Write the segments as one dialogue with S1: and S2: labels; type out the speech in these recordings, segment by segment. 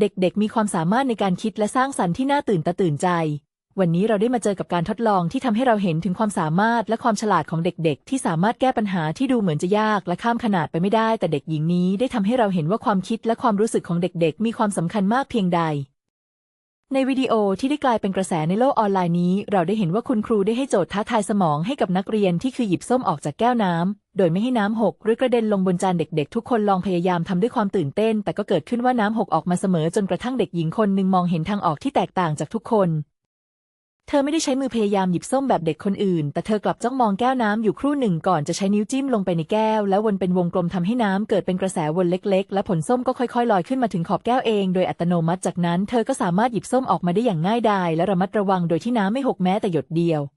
S1: เด็กๆ มีความสามารถในการคิดและสร้างสรรค์ที่น่าตื่นตาตื่นใจ วันนี้เราได้มาเจอกับการทดลองที่ทำให้เราเห็นถึงความสามารถและความฉลาดของเด็กๆ ที่สามารถแก้ปัญหาที่ดูเหมือนจะยากและข้ามขนาดไปไม่ได้ แต่เด็กหญิงนี้ได้ทำให้เราเห็นว่าความคิดและความรู้สึกของเด็กๆ มีความสำคัญมากเพียงใด ในวิดีโอที่ได้กลายเป็นกระแสในโลกออนไลน์นี้ เราได้เห็นว่าคุณครูได้ให้โจทย์ท้าทายสมองให้กับนักเรียนที่คือหยิบส้มออกจากแก้วน้ำ โดยไม่ให้น้ำหกหรือกระเด็นลงบนจานเด็กๆ ทุกคนลองพยายามทำด้วยความตื่นเต้น แต่ก็เกิดขึ้นว่าน้ำหกออกมาเสมอจนกระทั่งเด็กหญิงคนหนึ่งมองเห็นทางออกที่แตกต่างจากทุกคน เธอไม่ได้ใช้มือพยายามหยิบส้มแบบเด็กคนอื่น แต่เธอกลับจ้องมองแก้วน้ำอยู่ครู่หนึ่งก่อนจะใช้นิ้วจิ้มลงไปในแก้ว แล้ววนเป็นวงกลมทำให้น้ำเกิดเป็นกระแสวนเล็ก ๆ และผลส้มก็ค่อยๆลอยขึ้นมาถึงขอบแก้วเอง โดยอัตโนมัติจากนั้น เธอก็สามารถหยิบส้มออกมาได้อย่างง่ายดายและระมัดระวังโดยที่น้ำไม่หกแม้แต่หยดเดียว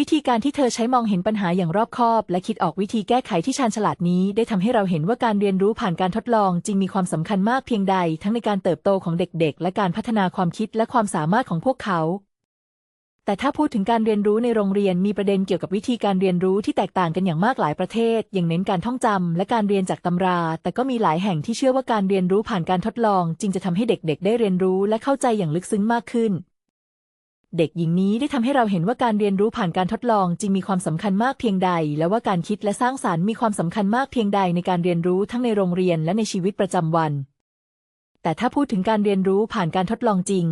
S1: วิธีการที่เธอใช้มองเห็นปัญหาอย่างรอบคอบ และคิดออกวิธีแก้ไขที่ชาญฉลาดนี้ ได้ทำให้เราเห็นว่าการเรียนรู้ผ่านการทดลองจริงมีความสำคัญมากเพียงใด ทั้งในการเติบโตของเด็กๆ และการพัฒนาความคิดและความสามารถของพวกเขา แต่ถ้าพูดถึงการเรียนรู้ในโรงเรียนมีประเด็นเกี่ยวกับวิธีการเรียนรู้ที่แตกต่างกันอย่างมากหลายประเทศ อย่างเน้นการท่องจำและการเรียนจากตำรา แต่ก็มีหลายแห่งที่เชื่อว่าการเรียนรู้ผ่านการทดลองจริงจะทำให้เด็กๆ ได้เรียนรู้และเข้าใจอย่างลึกซึ้งมากขึ้น เด็กหญิงนี้ได้ทำให้เราเห็นว่าการเรียนรู้ผ่านการทดลองจริงมีความสำคัญมากเพียงใด และว่าการคิดและสร้างสารรค์มีความสำคัญมากเพียงใดในการเรียนรู้ทั้งในโรงเรียนและในชีวิตประจำวัน แต่ถ้าพูดถึงการเรียนรู้ผ่านการทดลองจริง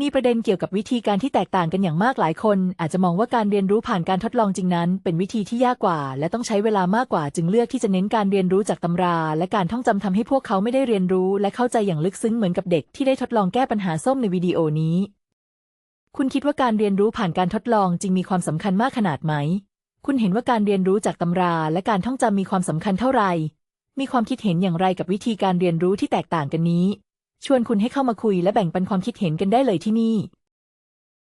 S1: มีประเด็นเกี่ยวกับวิธีการที่แตกต่างกันอย่างมากหลายคน อาจจะมองว่าการเรียนรู้ผ่านการทดลองจริงนั้น เป็นวิธีที่ยากกว่า และต้องใช้เวลามากกว่า จึงเลือกที่จะเน้นการเรียนรู้จากตำรา และการท่องจำทำให้พวกเขาไม่ได้เรียนรู้ และเข้าใจอย่างลึกซึ้งเหมือนกับเด็กที่ได้ทดลองแก้ปัญหาส้มในวิดีโอนี้ คุณคิดว่าการเรียนรู้ผ่านการทดลองจริงมีความสำคัญมากขนาดไหม คุณเห็นว่าการเรียนรู้จากตำราและการท่องจำมีความสำคัญเท่าไหร่ มีความคิดเห็นอย่างไรกับวิธีการเรียนรู้ที่แตกต่างกันนี้ ชวนคุณให้เข้ามาคุยและแบ่งปันความคิดเห็นกันได้เลยที่นี่